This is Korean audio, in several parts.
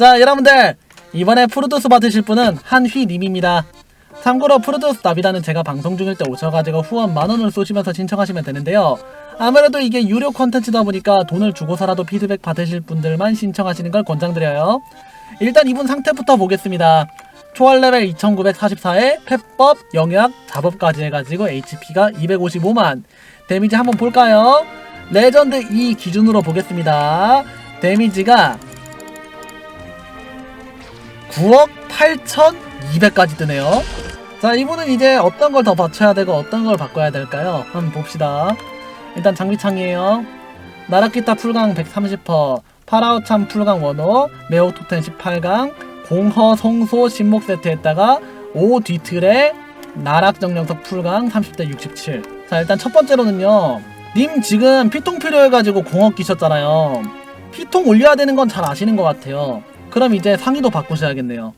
자 여러분들 이번에 프로듀스 받으실 분은 한휘님입니다. 참고로 프로듀스 나비다는 제가 방송 중일 때 오셔가지고 후원 만원을 쏘시면서 신청하시면 되는데요. 아무래도 이게 유료 콘텐츠다 보니까 돈을 주고서라도 피드백 받으실 분들만 신청하시는 걸 권장드려요. 일단 이분 상태부터 보겠습니다. 초월 레벨 2944에 펫법, 영약, 잡업까지 해가지고 HP가 255만. 데미지 한번 볼까요? 레전드 2 기준으로 보겠습니다. 데미지가 9억 8,200까지 뜨네요. 자, 이분은 이제 어떤 걸 더 받쳐야 되고 어떤 걸 바꿔야 될까요? 한번 봅시다. 일단 장비창이에요. 나락기타 풀강 130%, 파라오참 풀강 원호, 매우 토텐 18강, 공허 성소 신목 세트에다가 5 뒤틀에 나락 정령석 풀강 30대 67. 자, 일단 첫 번째로는요. 님 지금 피통 필요해가지고 공업 끼셨잖아요. 피통 올려야 되는 건 잘 아시는 것 같아요. 그럼 이제 상위도 바꾸셔야겠네요.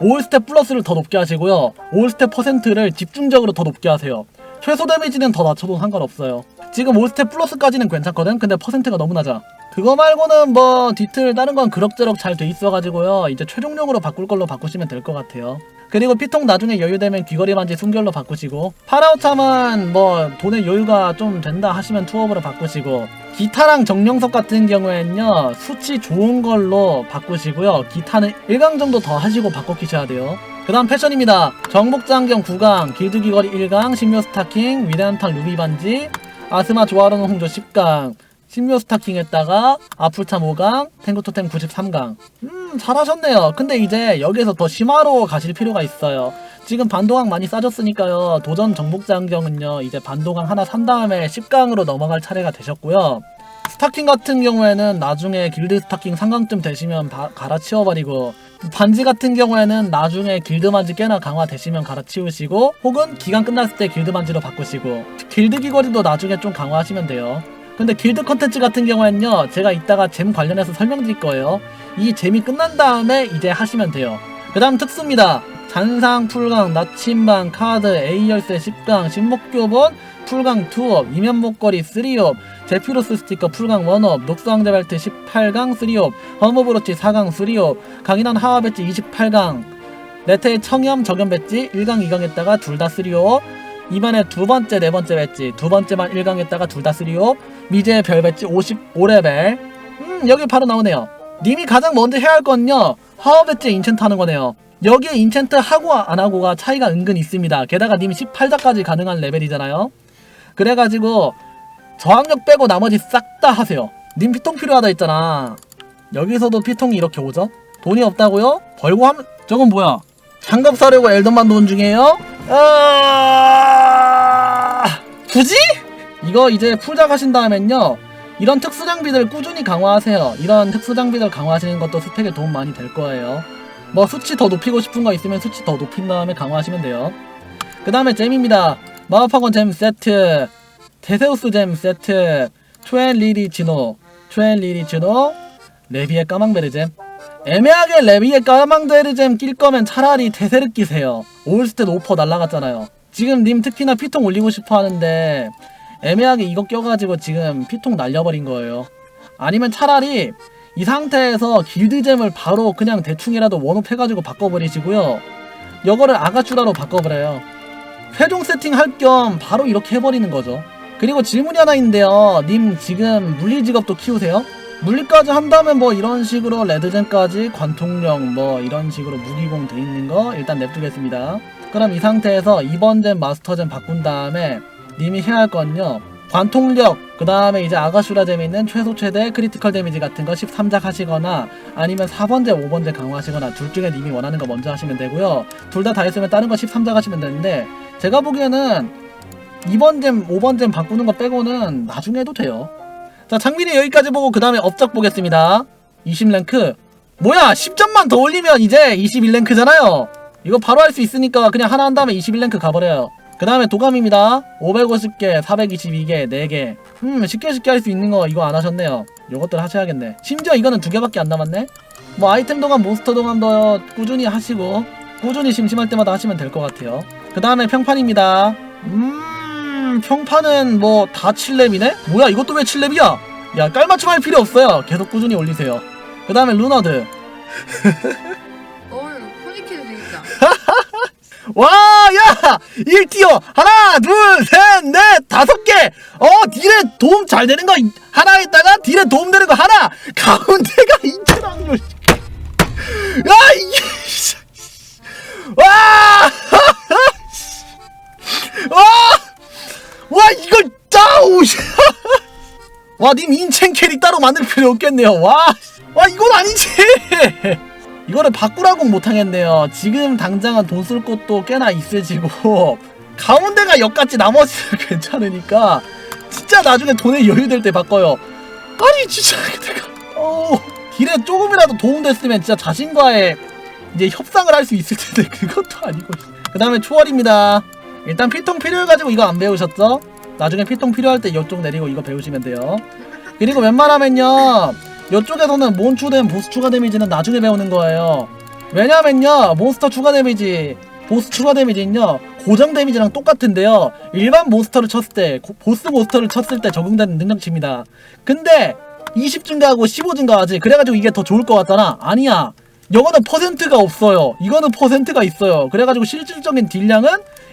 올스텝 플러스를 더 높게 하시고요. 올스텝 퍼센트를 집중적으로 더 높게 하세요. 최소 데미지는 더 낮춰도 상관없어요. 지금 올스텝 플러스까지는 괜찮거든? 근데 퍼센트가 너무 낮아. 그거 말고는 뭐 뒤틀 다른 건 그럭저럭 잘 돼 있어가지고요. 이제 최종적으로 바꿀 걸로 바꾸시면 될 것 같아요. 그리고 피통 나중에 여유되면 귀걸이 반지 순결로 바꾸시고 파라오참은 뭐 돈의 여유가 좀 된다 하시면 투업으로 바꾸시고 기타랑 정령석 같은 경우에는요 수치 좋은 걸로 바꾸시고요. 기타는 1강 정도 더 하시고 바꿔 끼셔야 돼요. 그 다음 패션입니다. 정복장경 9강 길드 귀걸이 1강 신묘 스타킹 위대한 탕 루비 반지 아스마 조화로는 홍조 10강 신묘 스타킹에다가 아풀참 5강 탱구토템 93강. 음 잘하셨네요. 근데 이제 여기에서 더 심화로 가실 필요가 있어요. 지금 반도강 많이 싸졌으니까요. 도전 정복장경은요 이제 반도강 하나 산 다음에 10강으로 넘어갈 차례가 되셨고요. 스타킹 같은 경우에는 나중에 길드 스타킹 3강쯤 되시면 바- 갈아치워버리고 반지 같은 경우에는 나중에 길드 반지 꽤나 강화되시면 갈아치우시고 혹은 기간 끝났을 때 길드 반지로 바꾸시고 길드 귀걸이도 나중에 좀 강화하시면 돼요 근데 길드 컨텐츠 같은 경우에는요 제가 이따가 잼 관련해서 설명드릴 거예요. 이 잼이 끝난 다음에 이제 하시면 돼요. 그 다음 특수입니다. 잔상, 풀강, 나침반, 카드, A열쇠 10강, 신목교본, 풀강 2업, 이면 목걸이 3업, 제피로스 스티커 풀강 1업, 녹수왕자 벨트 18강 3업, 허무브로치 4강 3업, 강인한 하와 배지 28강, 네테의 청염 적염 배지 1강 2강 했다가 둘 다 3업, 이번에 두 번째 네 번째 배지 두 번째만 1강 했다가 둘 다 3업, 미제의 별 배지 55레벨. 음 여기 바로 나오네요. 님이 가장 먼저 해야 할 건요 하와 배지 인챈트 하는 거네요. 여기에 인챈트 하고 안 하고가 차이가 은근 있습니다. 게다가 님이 18자까지 가능한 레벨이잖아요. 그래가지고 저항력 빼고 나머지 싹 다 하세요. 님 피통 필요하다 했잖아. 여기서도 피통이 이렇게 오죠? 돈이 없다고요? 벌고 하면 저건 뭐야? 장갑 사려고 엘던만 돈 중이에요? 아... 굳이? 이거 이제 풀작 하신 다음엔요. 이런 특수 장비들 꾸준히 강화하세요. 이런 특수 장비들 강화하시는 것도 스펙에 도움 많이 될 거예요. 뭐 수치 더 높이고 싶은 거 있으면 수치 더 높인 다음에 강화하시면 돼요. 그 다음에 잼입니다. 마법학원 잼 세트 테세우스 잼 세트 초엔 리리 진호 초엔 리리 진호 레비의 까망베르 잼 애매하게 레비의 까망베르 잼 낄 거면 차라리 테세르 끼세요. 올스탯 오퍼 날라갔잖아요. 지금 님 특히나 피통 올리고 싶어 하는데 애매하게 이거 껴가지고 지금 피통 날려버린 거예요. 아니면 차라리 이 상태에서 길드잼을 바로 그냥 대충이라도 원업 해가지고 바꿔버리시고요. 이거를 아가슈라로 바꿔버려요. 최종 세팅 할 겸 바로 이렇게 해버리는 거죠. 그리고 질문이 하나 있는데요. 님 지금 물리 직업도 키우세요? 물리까지 한다면 뭐 이런 식으로 레드잼까지 관통령 뭐 이런 식으로 무기공 돼 있는 거 일단 냅두겠습니다. 그럼 이 상태에서 이번 잼 마스터잼 바꾼 다음에 님이 해야 할 건요. 관통력 그 다음에 이제 아가슈라잼에 있는 최소 최대 크리티컬 데미지 같은 거 13작 하시거나 아니면 4번째 5번째 강화하시거나 둘 중에 님이 원하는 거 먼저 하시면 되고요. 둘 다 다 했으면 다른 거 13작 하시면 되는데 제가 보기에는 2번 잼 5번 잼 바꾸는 거 빼고는 나중에 해도 돼요 자 장미는 여기까지 보고 그 다음에 업적 보겠습니다. 20랭크. 뭐야 10점만 더 올리면 이제 21랭크잖아요. 이거 바로 할 수 있으니까 그냥 하나 한 다음에 21랭크 가버려요. 그 다음에 도감입니다. 550개 422개 4개. 음 쉽게 쉽게 할 수 있는 거 이거 안 하셨네요. 요것들 하셔야겠네. 심지어 이거는 두 개밖에 안 남았네? 뭐 아이템 도감 몬스터 도감도 꾸준히 하시고 꾸준히 심심할 때마다 하시면 될 것 같아요. 그 다음에 평판입니다. 음 평판은 뭐 다 7렙이네? 뭐야 이것도 왜 7렙이야 야 깔맞춤 할 필요 없어요 계속 꾸준히 올리세요 그 다음에 루너드 어, 되겠다. 와, 야! 1티어! 하나, 둘, 셋, 넷, 다섯 개! 어, 딜에 도움 잘 되는 거 하나 있다가 딜에 도움 되는 거 하나! 가운데가 인체랑요 야, 이게! 와! 이걸 짜오! 와, 님 인첸 캐릭 따로 만들 필요 없겠네요. 와, 와, 이건 아니지! 이거를 바꾸라고 못하겠네요. 지금 당장은 돈쓸 곳도 꽤나 있으시고 가운데가 역같이 나머지는 괜찮으니까 진짜 나중에 돈에 여유될 때 바꿔요. 아니 진짜 내가 어 딜에 조금이라도 도움됐으면 진짜 자신과의 이제 협상을 할 수 있을 텐데 그것도 아니고 그 다음에 초월입니다. 일단 피통 필요해가지고 이거 안 배우셨죠? 나중에 피통 필요할 때 이쪽 내리고 이거 배우시면 돼요. 그리고 웬만하면요 이쪽에서는 몬추된 보스 추가 데미지는 나중에 배우는 거예요. 왜냐면요, 몬스터 추가 데미지, 보스 추가 데미지는요, 고정 데미지랑 똑같은데요, 일반 몬스터를 쳤을 때, 고- 보스 몬스터를 쳤을 때 적용되는 능력치입니다. 근데, 20 증가하고 15 증가하지. 그래가지고 이게 더 좋을 것 같잖아. 아니야. 이거는 퍼센트가 없어요. 이거는 퍼센트가 있어요. 그래가지고 실질적인 딜량은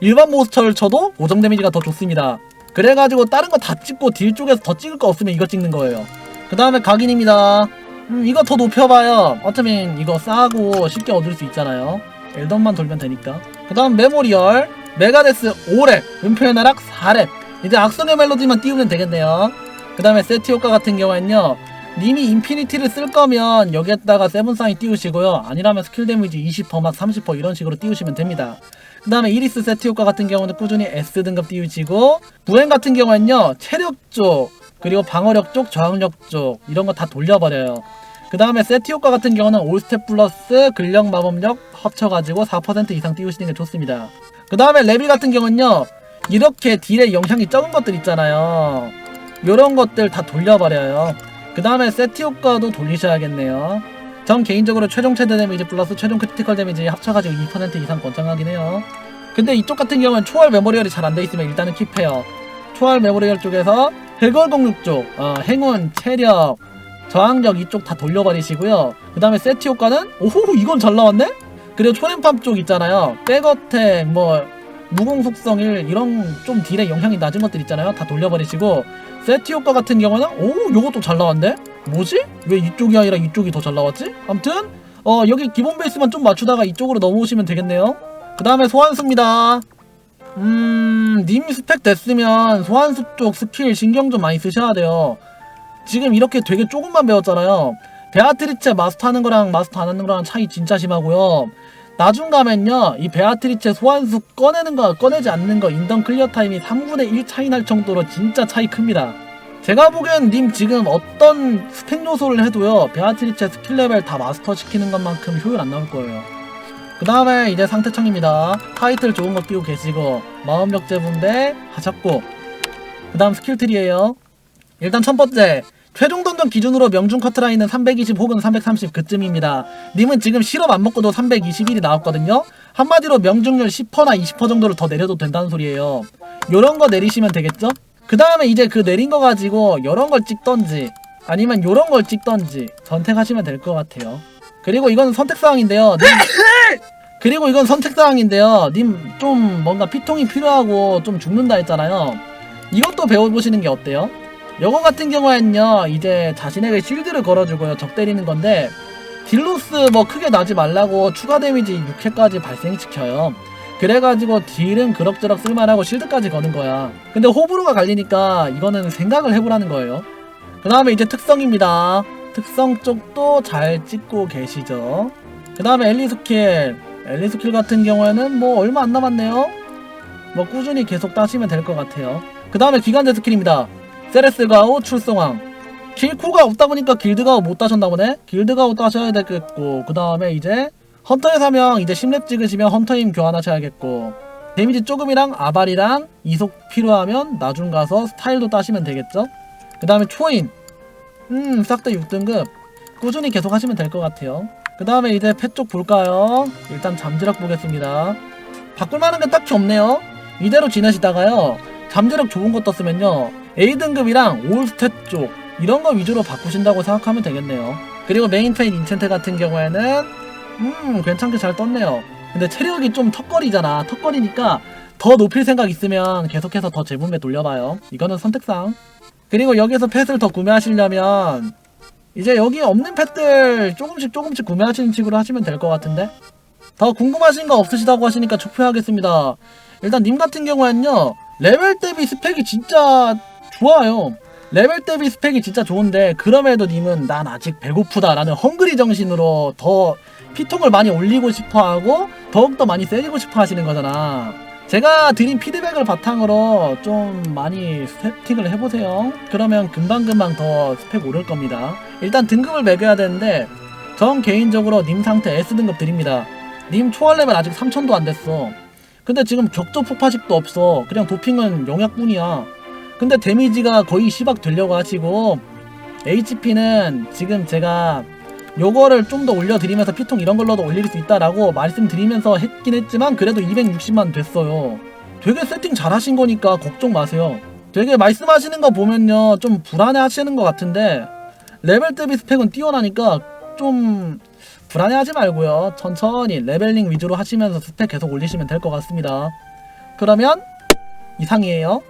일반 몬스터를 쳐도 고정 데미지가 더 좋습니다. 그래가지고 다른 거 다 찍고 딜 쪽에서 더 찍을 거 없으면 이거 찍는 거예요. 그 다음에 각인입니다. 음, 이거 더 높여봐요. 어차피 이거 싸고 쉽게 얻을 수 있잖아요. 엘던만 돌면 되니까. 그 다음 메모리얼, 메가데스 5렙, 은표의 나락 4렙. 이제 악성의 멜로디만 띄우면 되겠네요. 그 다음에 세트 효과 같은 경우에는요. 님이 인피니티를 쓸 거면 여기에다가 세븐사인 띄우시고요. 아니라면 스킬 데미지 20%막 30% 이런 식으로 띄우시면 됩니다. 그 다음에 이리스 세트 효과 같은 경우는 꾸준히 S등급 띄우시고 부행 같은 경우에는요. 체력 쪽, 그리고 방어력 쪽, 저항력 쪽 이런 거 다 돌려버려요. 그 다음에 세트 효과 같은 경우는 올스텝 플러스 근력 마법력 합쳐가지고 4% 이상 띄우시는 게 좋습니다. 그 다음에 레비 같은 경우는요 이렇게 딜에 영향이 적은 것들 있잖아요. 요런 것들 다 돌려버려요. 그 다음에 세트 효과도 돌리셔야겠네요. 전 개인적으로 최종 최대 데미지 플러스 최종 크리티컬 데미지 합쳐가지고 2% 이상 권장하긴 해요. 근데 이쪽 같은 경우는 초월 메모리얼이 잘 안 돼 있으면 일단은 킵해요. 초월 메모리얼 쪽에서 해골공육 쪽, 어, 행운, 체력, 저항력 이쪽 다 돌려버리시고요. 그 다음에 세트 효과는 오호 이건 잘 나왔네? 그리고 초엠팜 쪽 있잖아요. 백어택 뭐 무공 속성 1 이런 좀 딜에 영향이 낮은 것들 있잖아요. 다 돌려버리시고 세트 효과 같은 경우는 오 요것도 잘 나왔네? 뭐지? 왜 이쪽이 아니라 이쪽이 더 잘 나왔지? 아무튼 어 여기 기본 베이스만 좀 맞추다가 이쪽으로 넘어오시면 되겠네요. 그 다음에 소환수입니다. 음, 님 스펙 됐으면 소환수 쪽 스킬 신경 좀 많이 쓰셔야 돼요. 지금 이렇게 되게 조금만 배웠잖아요. 베아트리체 마스터 하는 거랑 마스터 안 하는 거랑 차이 진짜 심하고요. 나중 가면요, 이 베아트리체 소환수 꺼내는 거, 꺼내지 않는 거, 인던 클리어 타임이 3분의 1 차이 날 정도로 진짜 차이 큽니다. 제가 보기엔 님 지금 어떤 스펙 요소를 해도요, 베아트리체 스킬 레벨 다 마스터 시키는 것만큼 효율 안 나올 거예요. 그 다음에 이제 상태창입니다. 타이틀 좋은 거 끼고 계시고 마음력 재분배 하셨고 그 다음 스킬 트리에요. 일단 첫 번째 최종 던전 기준으로 명중 커트라인은 320 혹은 330 그쯤입니다. 님은 지금 실업 안 먹고도 321이 나왔거든요. 한마디로 명중률 10%나 20% 정도를 더 내려도 된다는 소리예요. 요런 거 내리시면 되겠죠? 그 다음에 이제 그 내린 거 가지고 요런 걸 찍던지 아니면 요런 걸 찍던지 선택하시면 될 것 같아요. 그리고 이건 선택사항인데요. 님 그리고 이건 선택사항인데요. 님 좀 뭔가 피통이 필요하고 좀 죽는다 했잖아요. 이것도 배워보시는 게 어때요? 요거 같은 경우에는요, 이제 자신에게 실드를 걸어주고요, 적 때리는 건데, 딜로스 뭐 크게 나지 말라고 추가 데미지 6회까지 발생시켜요. 그래가지고 딜은 그럭저럭 쓸만하고 실드까지 거는 거야. 근데 호불호가 갈리니까 이거는 생각을 해보라는 거예요. 그 다음에 이제 특성입니다. 특성 쪽도 잘 찍고 계시죠. 그 다음에 엘리 스킬. 엘리 스킬 같은 경우에는 뭐 얼마 안 남았네요. 뭐 꾸준히 계속 따시면 될 것 같아요. 그 다음에 기간제 스킬입니다. 세레스가오 출성왕. 길코가 없다 보니까 길드가오 못 따셨나 보네. 길드가오 따셔야 되겠고 그 다음에 이제 헌터의 사명 이제 10렙 찍으시면 헌터임 교환하셔야겠고 데미지 조금이랑 아발이랑 이속 필요하면 나중 가서 스타일도 따시면 되겠죠. 그 다음에 초인. 음, 싹 다 6등급. 꾸준히 계속 하시면 될 것 같아요. 그 다음에 이제 패 쪽 볼까요? 일단 잠지력 보겠습니다. 바꿀 만한 게 딱히 없네요. 이대로 지내시다가요. 잠재력 좋은 거 떴으면요. A등급이랑 올스탯 쪽 이런 거 위주로 바꾸신다고 생각하면 되겠네요. 그리고 메인 페인 인챈트 같은 경우에는 음 괜찮게 잘 떴네요. 근데 체력이 좀 턱걸이잖아. 턱걸이니까 더 높일 생각 있으면 계속해서 더 재분배 돌려봐요. 이거는 선택상. 그리고 여기서 펫을 더 구매하시려면 이제 여기 없는 펫들 조금씩 조금씩 구매하시는 식으로 하시면 될 것 같은데? 더 궁금하신 거 없으시다고 하시니까 투표하겠습니다. 일단 님 같은 경우에는요 레벨 대비 스펙이 진짜 좋아요. 레벨 대비 스펙이 진짜 좋은데 그럼에도 님은 난 아직 배고프다 라는 헝그리 정신으로 더 피통을 많이 올리고 싶어 하고 더욱더 많이 세지고 싶어 하시는 거잖아. 제가 드린 피드백을 바탕으로 좀 많이 세팅을 해보세요. 그러면 금방금방 더 스펙 오를 겁니다. 일단 등급을 매겨야 되는데 전 개인적으로 님 상태 S등급 드립니다. 님 초월 레벨 아직 3000도 안 됐어. 근데 지금 격조 폭파식도 없어. 그냥 도핑은 영약뿐이야. 근데 데미지가 거의 시박 되려고 하시고 HP는 지금 제가 요거를 좀 더 올려드리면서 피통 이런 걸로도 올릴 수 있다라고 말씀드리면서 했긴 했지만 그래도 260만 됐어요. 되게 세팅 잘 하신 거니까 걱정 마세요. 되게 말씀하시는 거 보면요 좀 불안해 하시는 것 같은데 레벨 대비 스펙은 뛰어나니까 좀 불안해 하지 말고요. 천천히 레벨링 위주로 하시면서 스펙 계속 올리시면 될 것 같습니다. 그러면 이상이에요